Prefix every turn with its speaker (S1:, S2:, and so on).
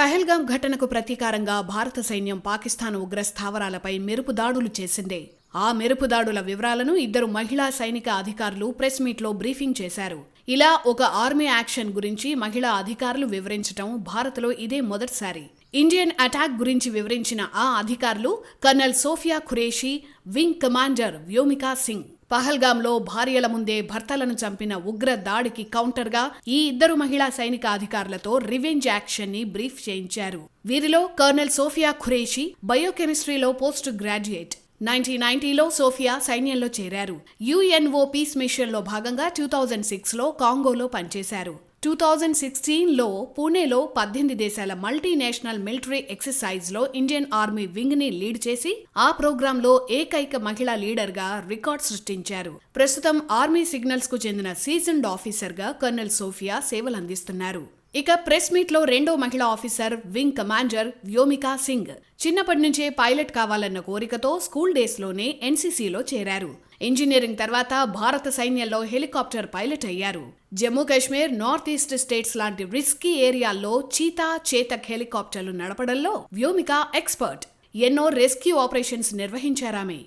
S1: పహల్గాం ఘటనకు ప్రతీకారంగా భారత సైన్యం పాకిస్తాన్ ఉగ్ర స్థావరాలపై మెరుపు దాడులు చేసింది. ఆ మెరుపు దాడుల వివరాలను ఇద్దరు మహిళా సైనిక అధికారులు ప్రెస్ మీట్లో బ్రీఫింగ్ చేశారు. ఇలా ఒక ఆర్మీ యాక్షన్ గురించి మహిళా అధికారులు వివరించటం భారత్లో ఇదే మొదటిసారి. ఇండియన్ అటాక్ గురించి వివరించిన ఆ అధికారులు colonel Sofiya Qureshi wing commander Vyomika Singh. పహల్గాంలో భార్యల ముందే భర్తలను చంపిన ఉగ్ర దాడికి కౌంటర్గా ఈ ఇద్దరు మహిళా సైనిక అధికారులతో రివెంజ్ యాక్షన్ని బ్రీఫ్ చేయించారు. వీరిలో కర్నల్ సోఫియా ఖురేషీ బయోకెమిస్ట్రీలో పోస్ట్ గ్రాడ్యుయేట్. నైన్టీన్ నైన్టీలో సోఫియా సైన్యంలో చేరారు. యుఎన్ఓ పీస్ మిషన్లో భాగంగా టూ థౌజండ్ సిక్స్లో కాంగోలో పనిచేశారు. టూ థౌజండ్ సిక్స్టీన్లో పూణేలో పద్దెనిమిది దేశాల మల్టీనేషనల్ మిలిటరీ ఎక్సర్సైజ్లో ఇండియన్ ఆర్మీ వింగ్ని లీడ్ చేసి ఆ ప్రోగ్రాంలో ఏకైక మహిళా లీడర్గా రికార్డ్ సృష్టించారు. ప్రస్తుతం ఆర్మీ సిగ్నల్స్కు చెందిన సీజన్డ్ ఆఫీసర్గా కర్నల్ సోఫియా సేవలందిస్తున్నారు. ఇక ప్రెస్ మీట్లో రెండో మహిళా officer wing commander Vyomika Singh. చిన్నప్పటి నుంచే పైలట్ కావాలన్న కోరికతో స్కూల్ డేస్లోనే ఎన్సీసీలో చేరారు. ఇంజనీరింగ్ తర్వాత భారత సైన్యంలో హెలికాప్టర్ పైలట్ అయ్యారు. Jammu Kashmir north east states లాంటి రిస్కీ ఏరియాల్లో చీతా చేతక్ హెలికాప్టర్లు నడపడంలో వ్యోమిక ఎక్స్పర్ట్. ఎన్నో రెస్క్యూ ఆపరేషన్స్ నిర్వహించారామే.